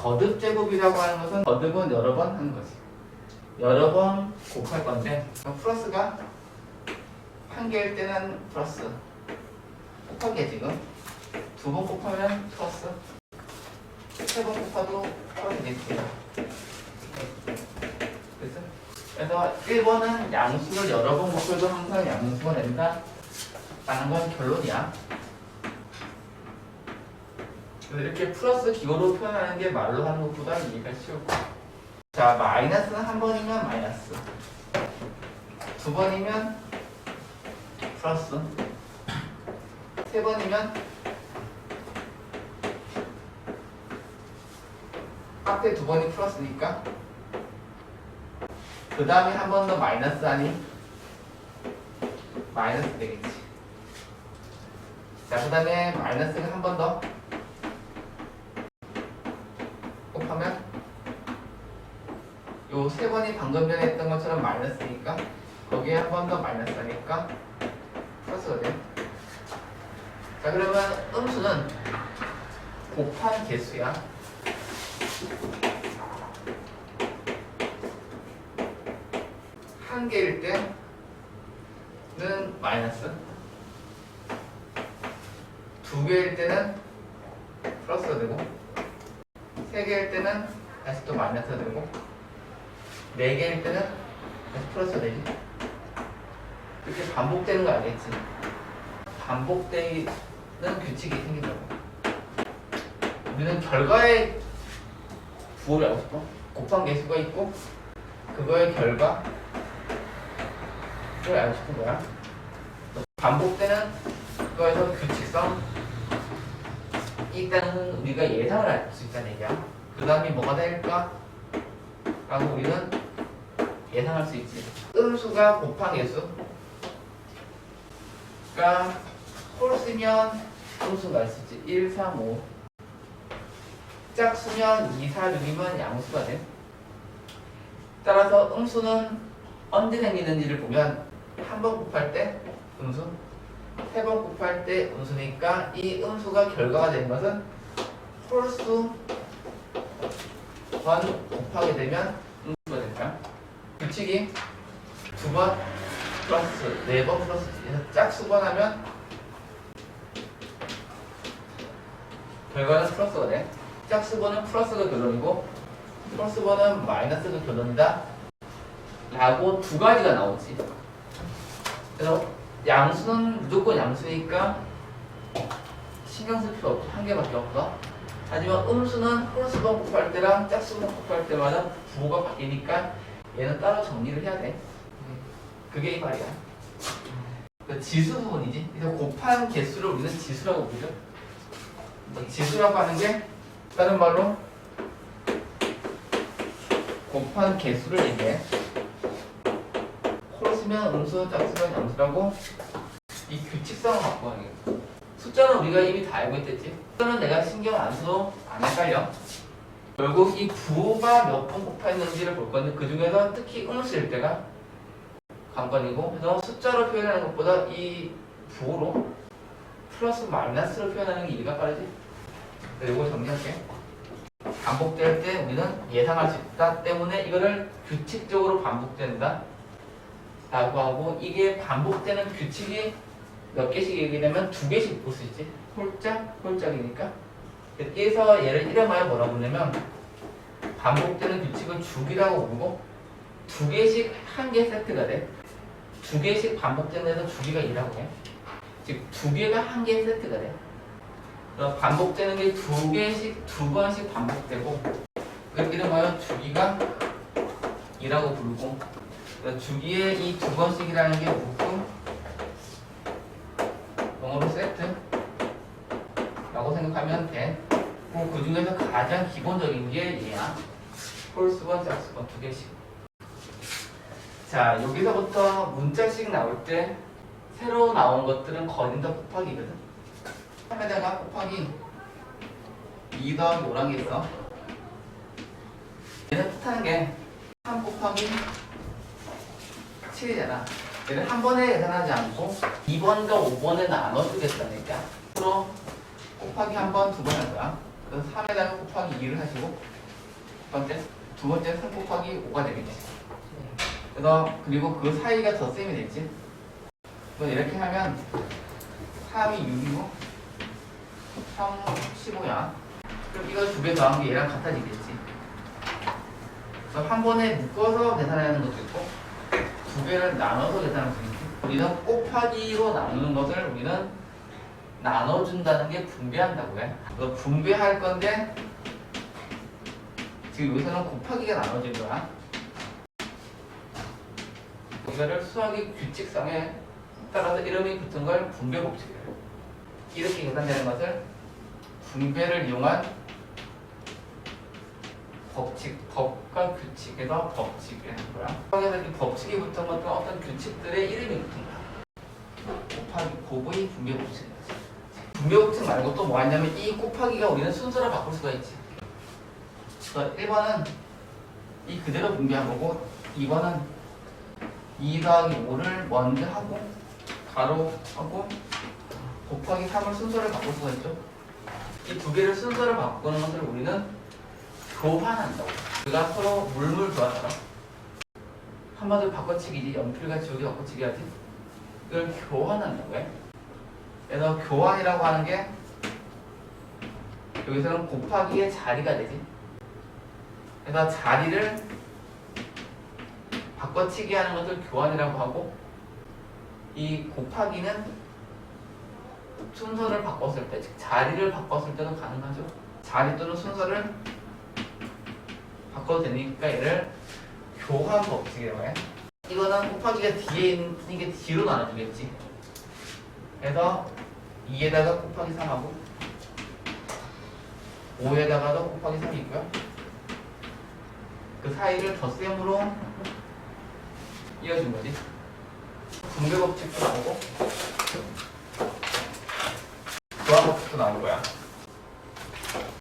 거듭 제곱이라고 하는 것은 거듭은 여러 번 하는 거지. 여러 번 곱할 건데 플러스가 한 개일 때는 플러스 곱하기 지금 두 번 곱하면 플러스 세 번 곱하도 플러스 되겠죠. 그래서 그래서 1번은 양수를 여러 번 곱해도 항상 양수가 된다 라는 건 결론이야. 이렇게 플러스 기호로 표현하는 게 말로 하는 것보다 이해가 쉬울 거야. 자, 마이너스는 한 번이면 마이너스. 두 번이면 플러스. 세 번이면 앞에 두 번이 플러스니까 그 다음에 한 번 더 마이너스 하니 마이너스 되겠지. 자, 그 다음에 마이너스가 한 번더 곱하면 요세 번이 방금 전에 했던 것처럼 마이너스니까 거기에 한 번 더 마이너스 하니까 플러스가 돼. 자, 그러면 음수는 곱한 개수야. 한 개일 때는 마이너스 두 개일 때는 플러스가 되고 세 개일 때는 다시 또 마이너스가 되고 네 개일 때는 다시 플러스가 되지 이렇게 반복되는 거 알겠지? 반복되는 규칙이 생긴다고 우리는 결과의 부호를 알고 싶어 곱한 개수가 있고 그거의 결과 를 알고 싶은 거야. 반복되는 거에서 규칙성 일단은 우리가 예상을 할 수 있다는 얘기야. 그 다음이 뭐가 될까? 라고 우리는 예상할 수 있지. 음수가 곱한 개수. 그러니까 홀수면 음수가 있을지 1, 3, 5. 짝수면 2, 4, 6이면 양수가 돼. 따라서 음수는 언제 생기는지를 보면 한 번 곱할 때 음수, 세 번 곱할 때 음수니까 이 음수가 결과가 되는 것은 홀수 번 곱하게 되면 음수가 될까? 규칙이 두 번 플러스 네 번 플러스 짝수번 하면 결과는 플러스가 돼. 짝수번은 플러스가 결론이고 플러스번은 마이너스가 결론이다. 라고 두 가지가 나오지. 그래서 양수는 무조건 양수니까 신경 쓸 필요 없어. 한 개밖에 없어. 하지만 음수는 홀수번 곱할 때랑 짝수번 곱할 때마다 부호가 바뀌니까 얘는 따로 정리를 해야 돼. 그게 이 말이야. 그 지수 부분이지. 그래서 곱한 개수를 우리는 지수라고 부르죠. 그래서 지수라고 하는 게 다른 말로 곱한 개수를 얘기해. 홀수면 음수, 짝수면 양수라고 이 갖고 하는 거예요. 숫자는 우리가 이미 다 알고 있댔지. 숫자는 내가 신경 안 써도 안 헷갈려. 결국 이 부호가 몇 번 곱했는지를 볼 건데 그 중에서 특히 음수일 때가 관건이고 그래서 숫자로 표현하는 것보다 이 부호로 플러스 마이너스로 표현하는 게 이해가 빠르지. 이거 정리할게. 반복될 때 우리는 예상할 수 있다 때문에 이거를 규칙적으로 반복된다 라고 하고 이게 반복되는 규칙이 몇 개씩 얘기되면 두 개씩 볼 수 있지. 홀짝 홀짝이니까. 여기에서 얘를 이름하여 뭐라고 부르냐면 반복되는 규칙을 주기라고 부르고 두 개씩 한 개 세트가 돼 두 개씩 반복되는 데서 주기가 2라고 해 즉 두 개가 한 개 세트가 돼. 그래서 반복되는 게 두 개씩 두 번씩 반복되고 그 이름하여 주기가 2라고 부르고. 주기에 이 두 번씩이라는 게 묶음 영어로 세트 라고 생각하면 돼. 그리고 그 중에서 가장 기본적인 게 얘야. 홀수번, 짝수번 두 개씩. 자, 여기서부터 문자식 나올 때 새로 나온 것들은 거의 다 곱하기거든. 3에다가 곱하기 2 더하기 5란 게 있어. 얘는 뜻하는 게3 곱하기 7이잖아. 얘를 한 번에 계산하지 않고 2번과 5번에 나눠주겠다니까. 앞으로 곱하기 한 번, 두 번 할 거야. 그래서 3에다가 곱하기 2를 하시고 두 번째 두 번째 3 곱하기 5가 되겠지. 그래서 그리고 그 사이가 더 셈이 됐지. 그래서 이렇게 하면 3이 6이고 3, 15야. 그럼 이걸 두 개 더한 게 얘랑 같아지겠지. 그래서 한 번에 묶어서 계산하는 것도 있고 두 개를 나눠서 계산할 수 있지. 우리는 곱하기로 나누는 것을 우리는 나눠준다는 게 분배한다고 해. 그래서 분배할 건데 지금 여기서는 곱하기가 나눠진 거야. 이거를 수학의 규칙상에 따라서 이름이 붙은 걸 분배 법칙이에요. 이렇게 계산되는 것을 분배를 이용한 법칙, 법과 규칙에서 법칙이라는 거야. 수학에서 이렇게 법칙이 붙은 것도 어떤 규칙들의 이름이 붙은 거야. 곱하기 곱의 분배 법칙. 법칙 말고 또뭐 하냐면 이 곱하기가 우리는 순서를 바꿀 수가 있지. 그래서 1번은 이 그대로 분배한 거고 2번은 2 더하기 5를 먼저 하고 가로 하고 곱하기 3을 순서를 바꿀 수가 있죠. 이 두 개를 순서를 바꾸는 것을 우리는 교환한다고. 우리가 서로 물물 교환하라. 한마디로 바꿔치기지 연필과 지우개 바꿔치기 하지. 이걸 교환한다고 해. 그래서 교환이라고 하는 게 여기서는 곱하기의 자리가 되지. 그래서 자리를 바꿔치기 하는 것을 교환이라고 하고 이 곱하기는 순서를 바꿨을 때, 즉 자리를 바꿨을 때도 가능하죠. 자리 또는 순서를 바꿔도 되니까 얘를 교환 법칙이라고 해. 이거는 곱하기가 뒤에 있는 게 뒤로 나눠주겠지. 그래서 2에다가 곱하기 3하고 5에다가도 곱하기 3이 있고요. 그 사이를 덧셈으로 이어준 거지. 분배 법칙도 나오고 교환 법칙도 나온 거야.